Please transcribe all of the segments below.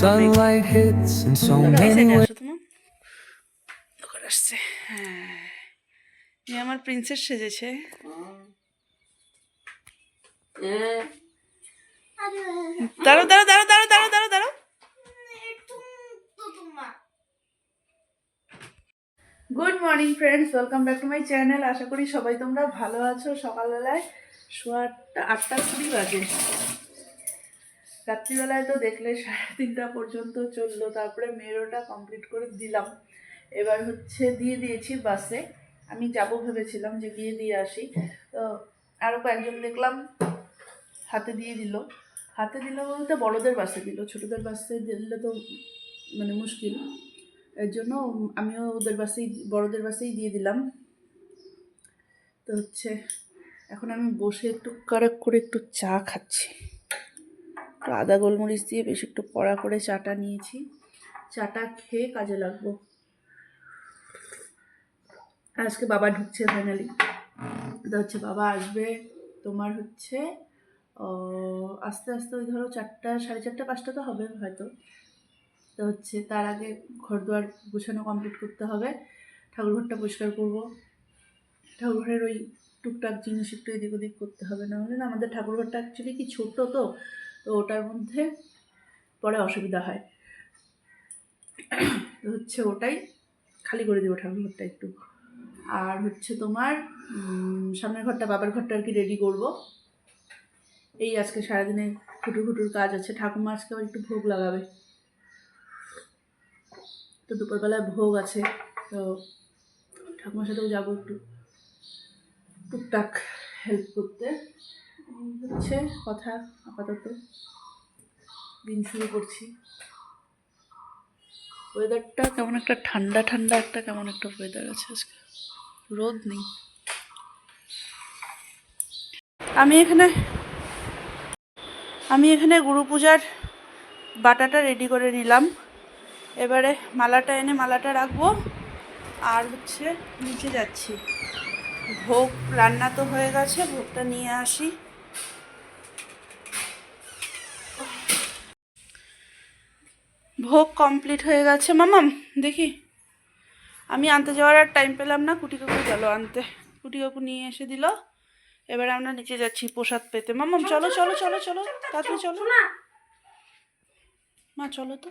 sunlight hits in so many ways. আসছে হ্যাঁ এই আমার প্রিন্সেস সেজেছে দাঁড়াও দাঁড়াও দাঁড়াও দাঁড়াও দাঁড়াও দাঁড়াও দাঁড়াও good morning friends welcome back to my channel আশা করি সবাই তোমরা ভালো আছো সকালবেলায়। সোয়া আটটা আটটা কুড়ি বাজে। রাত্রিবেলায় তো দেখলে সাড়ে তিনটা পর্যন্ত চলল, তারপরে মেরোটা কমপ্লিট করে দিলাম। এবার হচ্ছে দিয়ে দিয়েছি বাসে আমি যাব ভেবেছিলাম যে গিয়ে দিয়ে আসি। তো আরও কয়েকজন দেখলাম হাতে দিয়ে দিল। হাতে দিল বলতে বড়দের বাসে দিল। ছোটদের বাসে দিলে তো মানে মুশকিল। এর জন্য আমিও ওদের বাসেই বড়দের বাসেই দিয়ে দিলাম। তো হচ্ছে এখন আমি বসে একটু কারাক করে একটু চা খাচ্ছি। আদা গোলমরিচ দিয়ে বেশ একটু কড়া করে চাটা নিয়েছি। চাটা খেয়ে কাজে লাগবো। আজকে বাবা ঢুকছে ফাইনালি এটা হচ্ছে বাবা আসবে। তোমার হচ্ছে আস্তে আস্তে ওই ধরো চারটা, সাড়ে চারটা, পাঁচটা তো হবে হয়তো। তো হচ্ছে তার আগে ঘর দুয়ার গোছানো কমপ্লিট করতে হবে। ঠাকুরঘরটা পরিষ্কার করব। ঠাকুরঘরের ওই টুকটাক জিনিস একটু এদিক ওদিক করতে হবে। না হলে না আমাদের ঠাকুরঘরটা অ্যাকচুয়ালি কি ছোট তো। তো ওটার মধ্যে পরে অসুবিধা হয়। হচ্ছে ওটাই খালি করে দেবো ঠাকুরঘরটা একটু। আর হচ্ছে তোমার সামনের ঘরটা বাবার ঘরটা আর কি রেডি করব। এই আজকে সারাদিনে খুটুর খুটুর কাজ আছে। ঠাকুমা আজকে একটু ভোগ লাগাবে। তো দুপুরবেলায় ভোগ আছে। তো ঠাকুমার সাথেও যাব একটু। টুকটাক হেল্প করতে। হচ্ছে কথা আপাতত। দিন শুরু করছি। ওয়েদারটা কেমন একটা ঠান্ডা ঠান্ডা একটা কেমন একটা ওয়েদার আছে আজকে। রোদ নেই। আমি এখানে আমি এখানে গুরু পূজার বাটাটা রেডি করে নিলাম। এবারে মালাটা এনে মালাটা রাখব। আর হচ্ছে নিচে যাচ্ছি। ভোগ রান্না তো হয়ে গেছে, ভোগটা নিয়ে আসি। ভোগ কমপ্লিট হয়ে গেছে, মামাম, দেখি। আমি আনতে যাওয়ার আর টাইম পেলাম না কুটি কাকু গেল আনতে। কুটি কাকু নিয়ে এসে দিল। এবার আমরা নিচে যাচ্ছি প্রসাদ পেতে। মামাম, চলো চলো চলো চলো, তাড়াতাড়ি চলো। মা, চলো তো।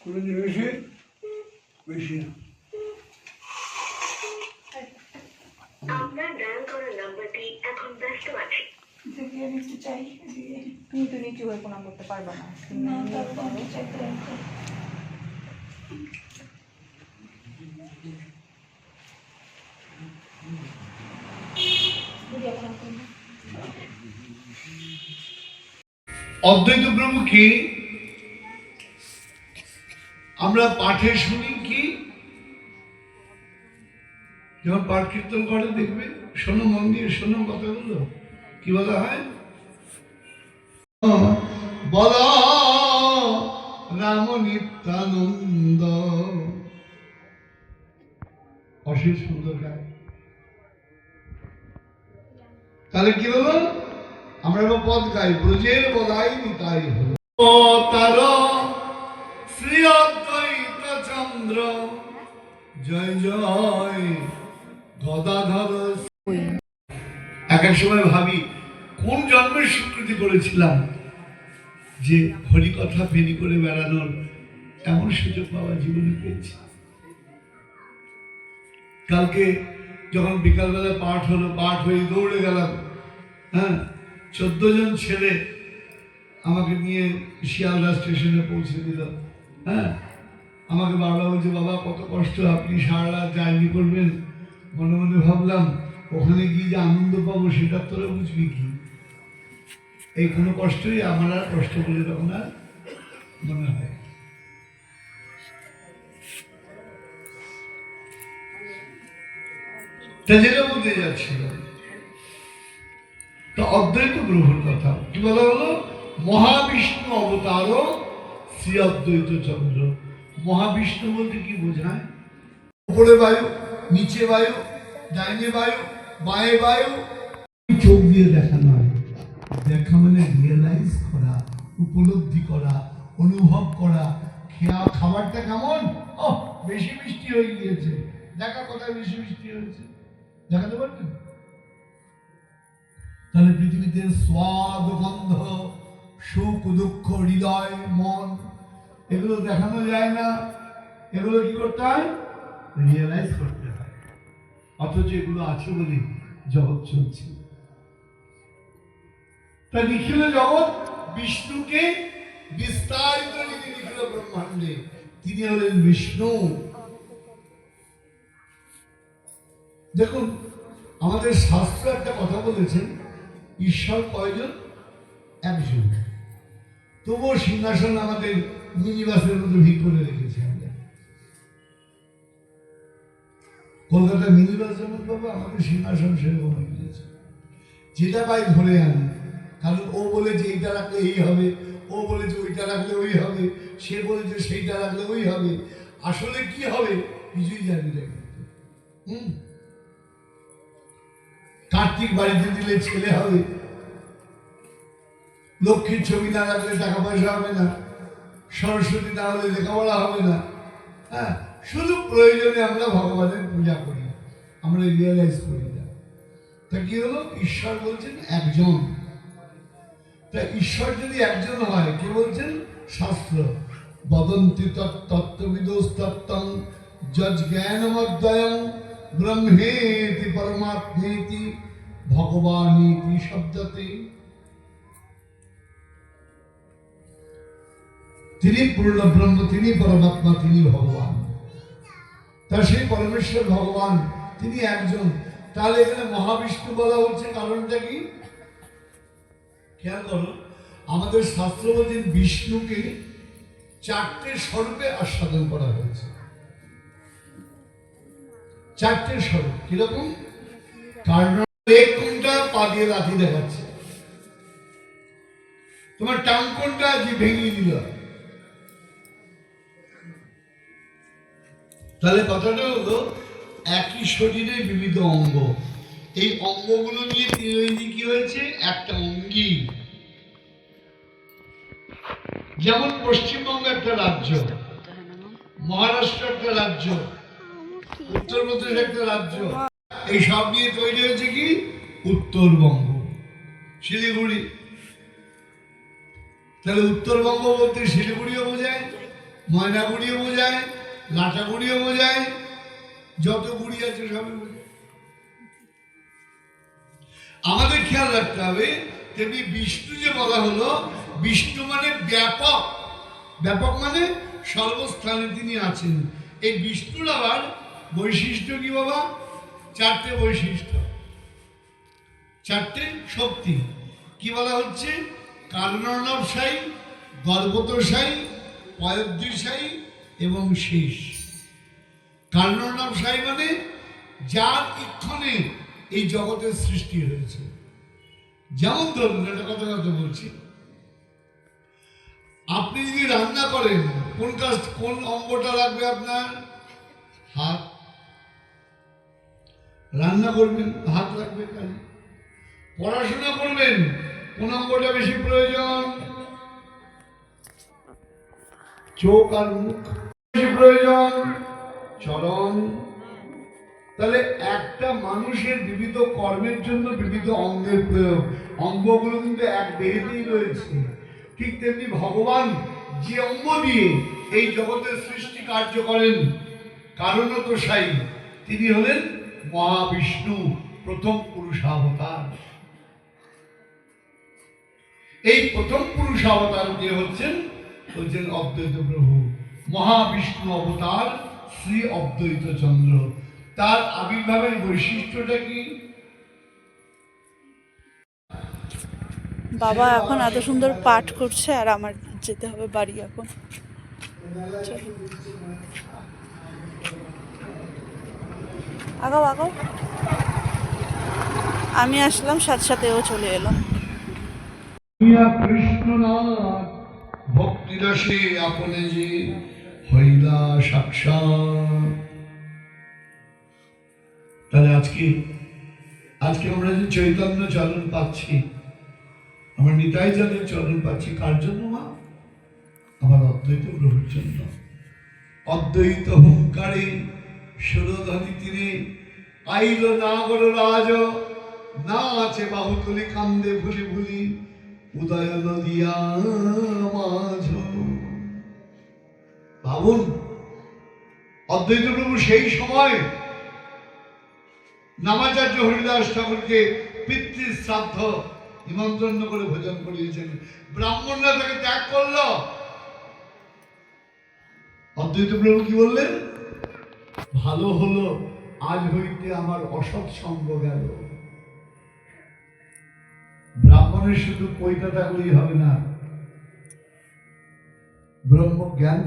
কোনো জিনিসে বেশি না। আপনার ডায়াল করা নাম্বারটি এখন ব্যস্ত আছে। তুমি তো নিচু হয়ে প্রণাম করতে পারবে না। অদ্বৈত প্রভু কি? আমরা পাঠে শুনি কি? যখন পাঠ কীর্তন করে, দেখবে শোনো মন দিয়ে শোনো কথাগুলো। কি বলা হয়? বল, রাম নিত্যানন্দ। অশেষ সুন্দর গায় তাহলে কি হলো? আমরা এবার পদ গাই, ব্রজের বলাই হলো ও তার শ্রী অদ্বৈত চন্দ্র। জয় জয়, গদাধর এক এক সময় ভাবি, কোন জন্মের স্বীকৃতি করেছিলাম? যে হরিকথা ফেরি করে বেড়ানোর এমন সুযোগ পাওয়া জীবনে পেয়েছি। কালকে যখন বিকালবেলা পাঠ হলো, পাঠ হয়ে দৌড়ে গেলাম হ্যাঁ চোদ্দ জন ছেলে আমাকে নিয়ে শিয়ালদা স্টেশনে পৌঁছে দিল। হ্যাঁ? আমাকে বাবা বলছে, বাবা, কত কষ্ট, আপনি সারা রাত জার্নি করবেন। মনে মনে ভাবলাম, ওখানে গিয়ে যে আনন্দ পাবো, সেটা তোরা বুঝবি কি? এই কোনো কষ্টই আমার আর কষ্ট বলে তখন আর মনে হয় যেটা বলতে যাচ্ছিলাম অদ্বৈত প্রভুর কথা। কি বলা হলো? মহাবিষ্ণু অবতার শ্রী অদ্বৈত চন্দ্র। মহাবিষ্ণু বলতে কি বোঝায়? উপরে বায়ু, নিচে বায়ু, ডাইনে বায়ু, বায়ে বায়ু। চোখ দিয়ে দেখা নয় দেখা মানে রিয়েলাইজ করা, উপলব্ধি করা, অনুভব করা। খেয়া, খাবারটা কেমন? বেশি মিষ্টি হয়ে গিয়েছে। দেখা কোথায় বেশি মিষ্টি হয়েছে? দেখাতে পারবেন? তাহলে পৃথিবীতে স্বাদ, গন্ধ, সুখ, দুঃখ, হৃদয়, মন, এগুলো দেখানো যায় না। এগুলো কি করতে হয়? রিয়েলাইজ করতে হয়। অথচ এগুলো আছে বলে জগৎ চলছে। তা নিখিল জগৎ, বিষ্ণুকে বিস্তারিত যিনি নিখিল ব্রহ্মাণ্ডে। তিনি হলেন বিষ্ণু। দেখুন, আমাদের শাস্ত্র একটা কথা বলেছেন ঈশ্বর কয়জন? একজন। তবুও সিংহাসন আমাদের মিনিবাসের মধ্যে ভিড় করে রেখেছে আমরা। কলকাতা মিনিবাস যেমন পাবো, আমাদের সিংহাসন সেরকম হয়ে গিয়েছে। যেটা পাই ধরে আনি। কারণ ও বলেছে এইটা রাখলে এই হবে, ও বলেছে ওইটা রাখলে ওই হবে, সে বলেছে সেইটা রাখলে ওই হবে। আসলে কি হবে, কিছুই জানি না। হুম? কার্তিক বাড়িতে দিলে ছেলে হবে। লক্ষ্মীর ছবি না রাখলে টাকা পয়সা হবে না। সরস্বতী না হলে লেখাপড়া হবে না। হ্যাঁ শুধু প্রয়োজনে আমরা ভগবানের পূজা করি। আমরা রিয়েলাইজ করি না। তা কি হলো? ঈশ্বর বলছেন একজন। তা ঈশ্বর যদি একজন হয়, কে বলছেন? শাস্ত্র। বদন্তি তত্ত্ববিদস্তত্ত্বং যজ জ্ঞানমদ্বয়ং ব্রহ্মেতি পরমাত্মেতি ভগবানীতি শব্দতে তিনি পূর্ণ ব্রহ্ম, তিনি পরমাত্মা, তিনি ভগবান। তা সেই পরমেশ্বর ভগবান, তিনি একজন। তাহলে এখানে মহাবিষ্ণু বলা হচ্ছে কারণটা কি? খেয়াল করো, আমাদের শাস্ত্র বিষ্ণুকে চারটে স্বরূপে আস্বাদন করা হয়েছে। চারটে স্বরূপ, কীরকম? কারণ পা দিয়ে লাঠি দেখাচ্ছে। তোমার ভেঙে দিল। তাহলে কথাটা হলো, একই শরীরে বিবিধ অঙ্গ। এই অঙ্গগুলো নিয়ে ত্রিবেদী কি হয়েছে? একটা অঙ্গি। যেমন পশ্চিমবঙ্গ একটা রাজ্য, মহারাষ্ট্র একটা রাজ্য, উত্তরপ্রদেশ একটা রাজ্য। এই সব নিয়ে তৈরি হয়েছে কি? উত্তরবঙ্গ। শিলিগুড়ি। তাহলে উত্তরবঙ্গ বলতে শিলিগুড়িও বোঝায়, ময়নাগুড়িও বোঝায়, লাটাগুড়িও বোঝায়, যত গুড়ি আছে সবই আমাদের খেয়াল রাখতে হবে, তেমনি বিষ্ণু যে বলা হলো, বিষ্ণু মানে ব্যাপক। ব্যাপক মানে সর্বস্থানে তিনি আছেন। এই বিষ্ণুর আবার বৈশিষ্ট্য কি বাবা? চারটে বৈশিষ্ট্য। চারটে শক্তি। কি বলা হচ্ছে? কারণবসায়ী গর্ভতসায়ী পয়দ্রিসায়ী এবং শেষ। কারণবসায়ী মানে যার ইক্ষণে এই জগতের সৃষ্টি হয়েছে। যেমন ধরুন একটা কথা কথা বলছি। আপনি যদি রান্না করেন, কোন কাজ, কোন অঙ্গটা লাগবে আপনার? হাত। রান্না করবেন হাত লাগবে কাজে পড়াশোনা করবেন কোন অঙ্গটা বেশি প্রয়োজন। চোখ আর মুখ বেশি প্রয়োজন। চরণ তাহলে একটা মানুষের বিবিধ কর্মের জন্য বিবিধ অঙ্গের প্রয়োগ। অঙ্গগুলো কিন্তু এক দেহেতেই রয়েছে। ঠিক তেমনি ভগবান যে অঙ্গ দিয়ে এই জগতের সৃষ্টি কার্য করেন কারণত সাই তিনি হলেন মহাবিষ্ণু প্রথম পুরুষাবতার এই প্রথম পুরুষাবতার যে হচ্ছেন? হচ্ছেন অদ্বৈত প্রভু। মহাবিষ্ণু অবতার শ্রী অদ্বৈত চন্দ্র। তার আবির্ভাবের বৈশিষ্ট্যটা কি? বাবা এখন এত সুন্দর পাঠ করছে আর আমার যেতে হবে বাড়ি এখন। আগাও আগাও। আমি আসলাম, সাথে সাথে ও চলে এলো। কৃষ্ণনাথ ভক্তিরসে আপনে যে হইলা সাক্ষাৎ। তাহলে আজকে আজকে আমরা যে চৈতন্য চরণ পাচ্ছি, আমরা নিতাই চরণ পাচ্ছি, কার জন্য মা? আমার অদ্বৈত প্রভুর জন্য। অদ্বৈত হুঙ্কারে সুরধনী তীরে আইল নাগর রাজ, না আছে বাহুতলি কান্দে ভুলি ভুলি, উদয় নদিয়া মাঝ। ভাবুন অদ্বৈত প্রভু সেই সময় নামাচার্য হরিদাস ঠাকুরকে পিতৃ শ্রাদ্ধ নিমন্ত্রণ করে ভোজন করিয়েছেন। ব্রাহ্মণরা তাকে ত্যাগ করল। অদ্বৈত প্রভু কি বললেন? ভালো হলো, আজ হইতে আমার অসৎ সঙ্গ গেল। ব্রাহ্মণের শুধু পৈতা থাকলেই হবে না ব্রহ্ম জ্ঞান